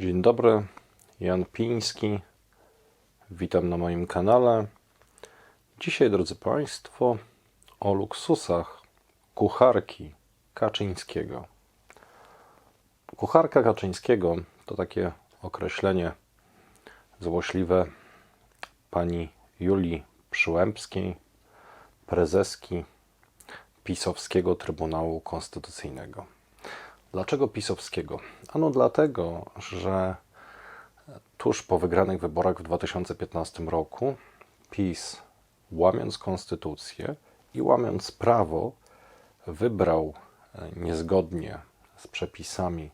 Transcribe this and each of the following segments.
Dzień dobry, Jan Piński. Witam na moim kanale. Dzisiaj, drodzy Państwo, o luksusach kucharki Kaczyńskiego. Kucharka Kaczyńskiego to takie określenie złośliwe pani Julii Przyłębskiej, prezeski Pisowskiego Trybunału Konstytucyjnego. Dlaczego pisowskiego? Ano dlatego, że tuż po wygranych wyborach w 2015 roku PiS, łamiąc konstytucję i łamiąc prawo, wybrał e, niezgodnie z przepisami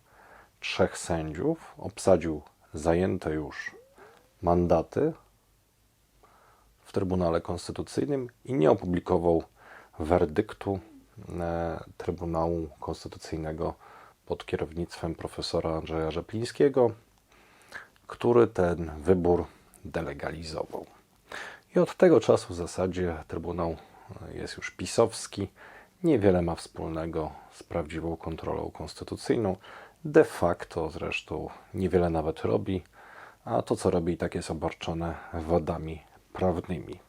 trzech sędziów, obsadził zajęte już mandaty w Trybunale Konstytucyjnym i nie opublikował werdyktu e, Trybunału Konstytucyjnego pod kierownictwem profesora Andrzeja Rzeplińskiego, który ten wybór delegalizował. I od tego czasu w zasadzie Trybunał jest już pisowski, niewiele ma wspólnego z prawdziwą kontrolą konstytucyjną. De facto zresztą niewiele nawet robi, a to co robi i tak jest obarczone wadami prawnymi.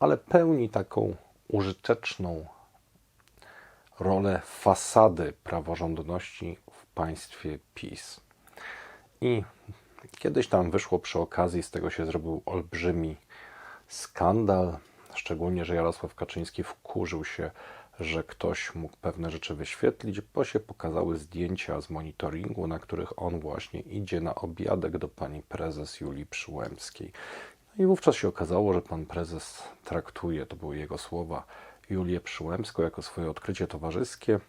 Ale pełni taką użyteczną rolę fasady praworządności w państwie PiS. I kiedyś tam wyszło przy okazji, z tego się zrobił olbrzymi skandal, szczególnie, że Jarosław Kaczyński wkurzył się, że ktoś mógł pewne rzeczy wyświetlić, bo się pokazały zdjęcia z monitoringu, na których on właśnie idzie na obiadek do pani prezes Julii Przyłębskiej. No i wówczas się okazało, że pan prezes traktuje, to były jego słowa, Julię Przyłębską jako swoje odkrycie towarzyskie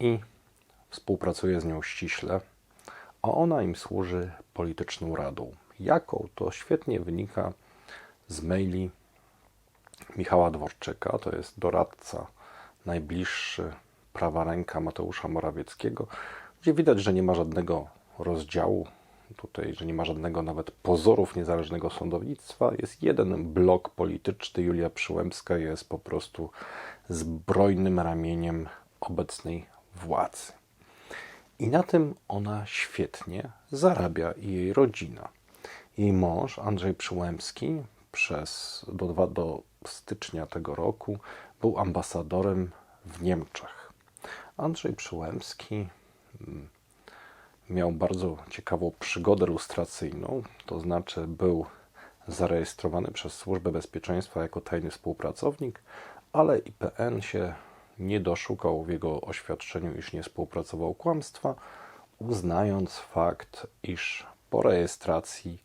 i współpracuje z nią ściśle, a ona im służy polityczną radą. Jaką? To świetnie wynika z maili Michała Dworczyka, to jest doradca najbliższy prawa ręka Mateusza Morawieckiego, gdzie widać, że nie ma żadnego rozdziału tutaj, że nie ma żadnego nawet pozorów niezależnego sądownictwa. Jest jeden blok polityczny. Julia Przyłębska jest po prostu zbrojnym ramieniem obecnej władzy. I na tym ona świetnie zarabia i jej rodzina. Jej mąż, Andrzej Przyłębski, przez do, do stycznia tego roku był ambasadorem w Niemczech. Andrzej Przyłębski mm, miał bardzo ciekawą przygodę lustracyjną, to znaczy był zarejestrowany przez Służbę Bezpieczeństwa jako tajny współpracownik, ale IPN się nie doszukał w jego oświadczeniu, iż nie współpracował kłamstwa, uznając fakt, iż po rejestracji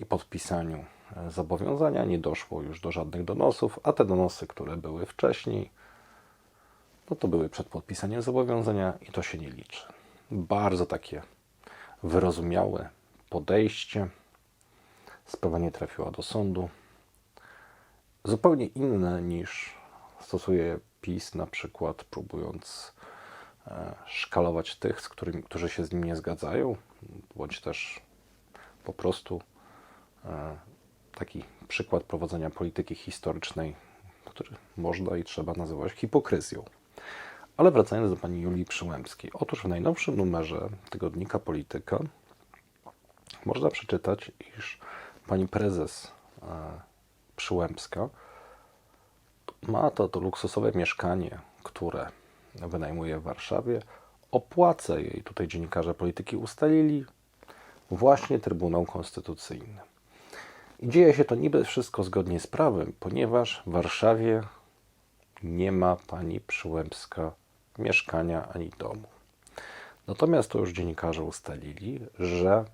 i podpisaniu zobowiązania nie doszło już do żadnych donosów, a te donosy, które były wcześniej, no to były przed podpisaniem zobowiązania i to się nie liczy. Bardzo takie wyrozumiałe podejście. Sprawa nie trafiła do sądu. Zupełnie inne niż stosuje PiS, na przykład próbując e, szkalować tych, z którymi, którzy się z nim nie zgadzają, bądź też po prostu e, taki przykład prowadzenia polityki historycznej, który można i trzeba nazywać hipokryzją. Ale wracając do pani Julii Przyłębskiej. Otóż w najnowszym numerze tygodnika Polityka można przeczytać, iż pani prezes e, Przyłębska ma to, to luksusowe mieszkanie, które wynajmuje w Warszawie. Opłaca jej, tutaj dziennikarze polityki ustalili, właśnie Trybunał Konstytucyjny. I dzieje się to niby wszystko zgodnie z prawem, ponieważ w Warszawie nie ma pani Przyłębska mieszkania ani domu. Natomiast to już dziennikarze ustalili, że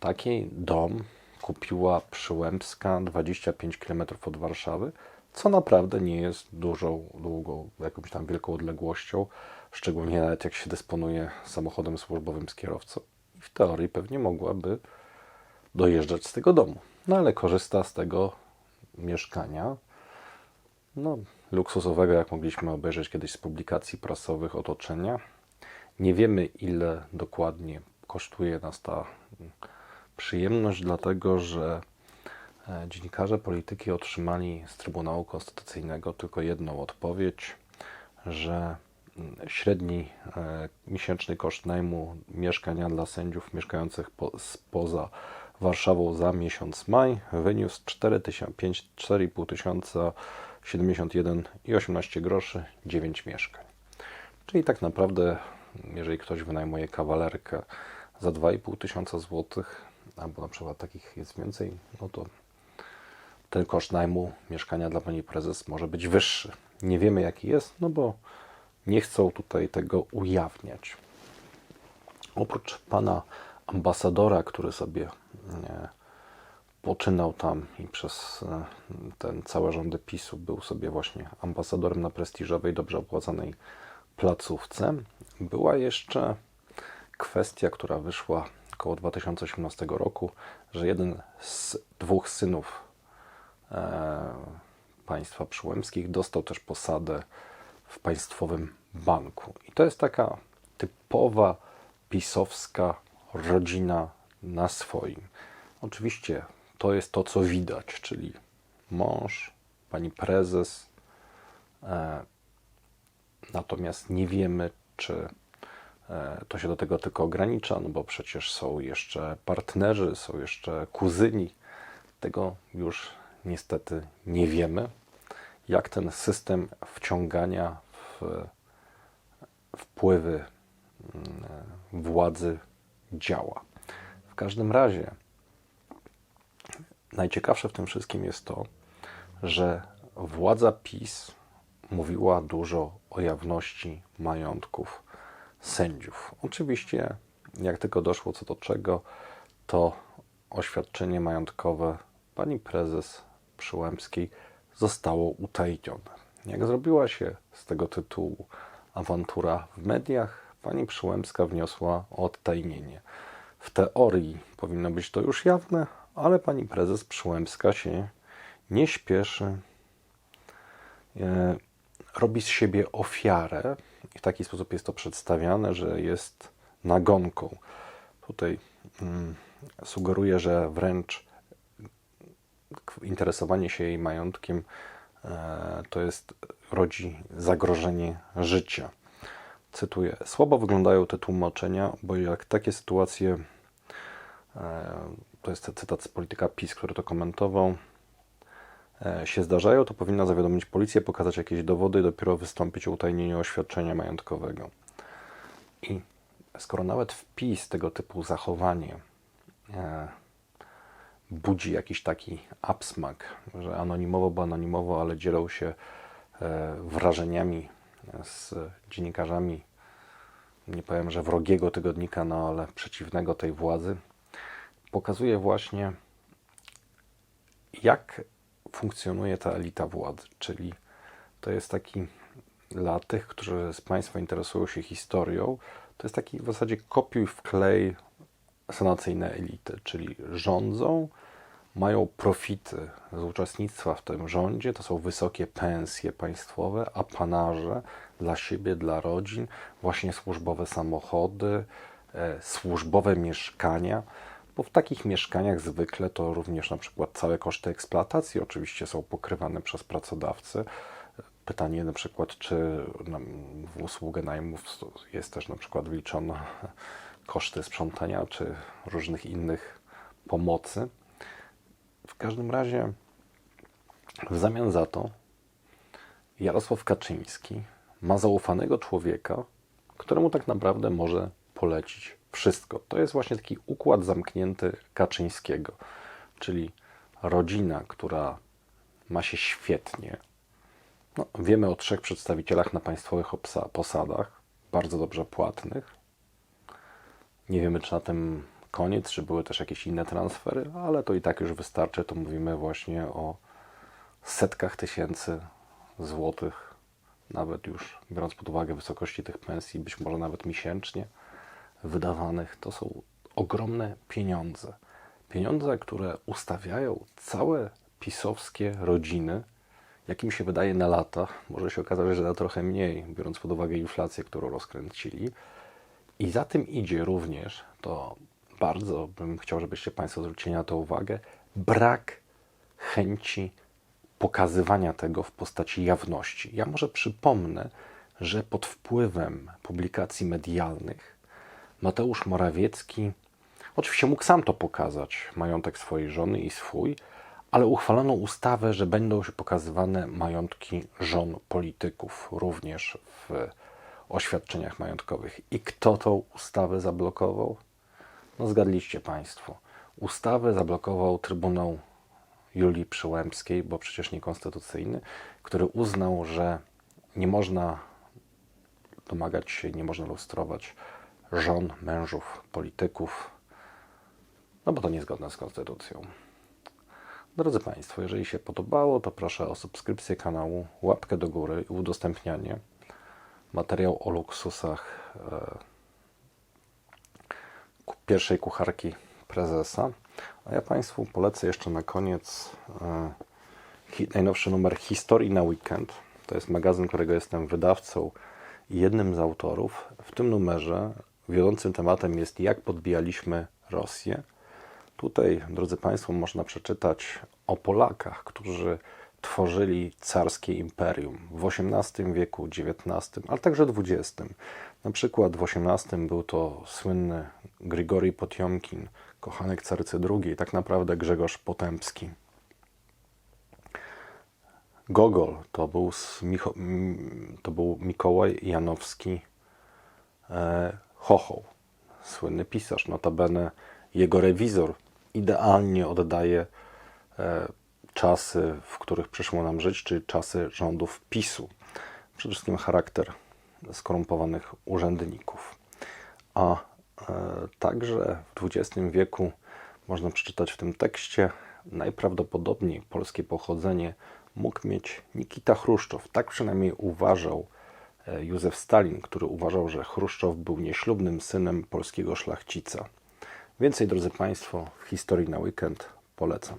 taki dom kupiła Przyłębska 25 km od Warszawy, co naprawdę nie jest dużą, długą, jakąś tam wielką odległością, szczególnie nawet jak się dysponuje samochodem służbowym z kierowcą. W teorii pewnie mogłaby dojeżdżać z tego domu. No ale korzysta z tego mieszkania, no, luksusowego, jak mogliśmy obejrzeć kiedyś z publikacji prasowych otoczenia. Nie wiemy, ile dokładnie kosztuje nas ta przyjemność, dlatego że e, dziennikarze polityki otrzymali z Trybunału Konstytucyjnego tylko jedną odpowiedź, że mm, średni e, miesięczny koszt najmu mieszkania dla sędziów mieszkających po, spoza Warszawą za miesiąc maj wyniósł 4,5 tysiąca 71 i 18 groszy 9 mieszkań. Czyli tak naprawdę, jeżeli ktoś wynajmuje kawalerkę za 2,5 tysiąca złotych, albo na przykład takich jest więcej, no to ten koszt najmu mieszkania dla pani prezes może być wyższy. Nie wiemy jaki jest, no bo nie chcą tutaj tego ujawniać. Oprócz pana ambasadora, który sobie nie, poczynał tam i przez e, ten całe rządy PiSu był sobie właśnie ambasadorem na prestiżowej, dobrze opłacanej placówce, była jeszcze kwestia, która wyszła około 2018 roku, że jeden z dwóch synów e, państwa przyłębskich dostał też posadę w państwowym banku. I to jest taka typowa pisowska rodzina na swoim. Oczywiście to jest to, co widać, czyli mąż, pani prezes. E, natomiast nie wiemy, czy e, to się do tego tylko ogranicza, no bo przecież są jeszcze partnerzy, są jeszcze kuzyni. Tego już niestety nie wiemy, jak ten system wciągania w wpływy mm, władzy działa. W każdym razie najciekawsze w tym wszystkim jest to, że władza PiS mówiła dużo o jawności majątków sędziów. Oczywiście, jak tylko doszło co do czego, to oświadczenie majątkowe pani prezes Przyłębskiej zostało utajnione. Jak zrobiła się z tego tytułu awantura w mediach, pani Przyłębska wniosła o odtajnienie. W teorii powinno być to już jawne, ale pani prezes Przyłębska się nie śpieszy. E, robi z siebie ofiarę i w taki sposób jest to przedstawiane, że jest nagonką. Tutaj mm, sugeruje, że wręcz interesowanie się jej majątkiem e, to jest rodzi zagrożenie życia. Cytuję: Słabo wyglądają te tłumaczenia, bo jak takie sytuacje e, to jest cytat z polityka PiS, który to komentował, e, się zdarzają, to powinna zawiadomić policję, pokazać jakieś dowody i dopiero wystąpić o utajnienie oświadczenia majątkowego. I skoro nawet w PiS tego typu zachowanie e, budzi jakiś taki absmak, że anonimowo, bo anonimowo, ale dzielą się e, wrażeniami z dziennikarzami, nie powiem, że wrogiego tygodnika, no ale przeciwnego tej władzy, pokazuje właśnie, jak funkcjonuje ta elita władzy. Czyli to jest taki dla tych, którzy z Państwa interesują się historią, to jest taki w zasadzie kopiuj wklej sanacyjne elity, czyli rządzą, mają profity z uczestnictwa w tym rządzie, to są wysokie pensje państwowe, apanarze dla siebie, dla rodzin, właśnie służbowe samochody, e, służbowe mieszkania bo w takich mieszkaniach zwykle to również na przykład całe koszty eksploatacji oczywiście są pokrywane przez pracodawcę. Pytanie na przykład, czy w usługę najmów jest też na przykład wliczone koszty sprzątania, czy różnych innych pomocy. W każdym razie w zamian za to Jarosław Kaczyński ma zaufanego człowieka, któremu tak naprawdę może polecić wszystko. To jest właśnie taki układ zamknięty Kaczyńskiego, czyli rodzina, która ma się świetnie. No, wiemy o trzech przedstawicielach na państwowych posadach, bardzo dobrze płatnych. Nie wiemy, czy na tym koniec, czy były też jakieś inne transfery, ale to i tak już wystarczy. To mówimy właśnie o setkach tysięcy złotych, nawet już biorąc pod uwagę wysokości tych pensji, być może nawet miesięcznie wydawanych to są ogromne pieniądze. Pieniądze, które ustawiają całe pisowskie rodziny, jak mi się wydaje na lata, może się okazać, że na trochę mniej, biorąc pod uwagę inflację, którą rozkręcili. I za tym idzie również, to bardzo bym chciał, żebyście Państwo zwrócili na to uwagę, brak chęci pokazywania tego w postaci jawności. Ja może przypomnę, że pod wpływem publikacji medialnych Mateusz Morawiecki oczywiście mógł sam to pokazać, majątek swojej żony i swój, ale uchwalono ustawę, że będą się pokazywane majątki żon polityków również w oświadczeniach majątkowych. I kto tą ustawę zablokował? No zgadliście Państwo. Ustawę zablokował Trybunał Julii Przyłębskiej, bo przecież niekonstytucyjny, który uznał, że nie można domagać się, nie można lustrować żon, mężów, polityków, no bo to niezgodne z konstytucją. Drodzy Państwo, jeżeli się podobało, to proszę o subskrypcję kanału, łapkę do góry i udostępnianie. Materiał o luksusach e, pierwszej kucharki prezesa. A ja Państwu polecę jeszcze na koniec e, najnowszy numer Historii na weekend. To jest magazyn, którego jestem wydawcą i jednym z autorów. W tym numerze wiodącym tematem jest jak podbijaliśmy Rosję. Tutaj, drodzy Państwo, można przeczytać o Polakach, którzy tworzyli carskie imperium w XVIII wieku, XIX, ale także XX. Na przykład w XVIII był to słynny Grigori Potiomkin, kochanek carycy II, tak naprawdę Grzegorz Potępski. Gogol to był, to był Mikołaj Janowski Chochoł, słynny pisarz. Notabene jego rewizor idealnie oddaje e, czasy, w których przyszło nam żyć, czyli czasy rządów PiSu. Przede wszystkim charakter skorumpowanych urzędników. A e, także w XX wieku można przeczytać w tym tekście najprawdopodobniej polskie pochodzenie mógł mieć Nikita Chruszczow. Tak przynajmniej uważał Józef Stalin, który uważał, że Chruszczow był nieślubnym synem polskiego szlachcica. Więcej, drodzy Państwo, w historii na weekend polecam.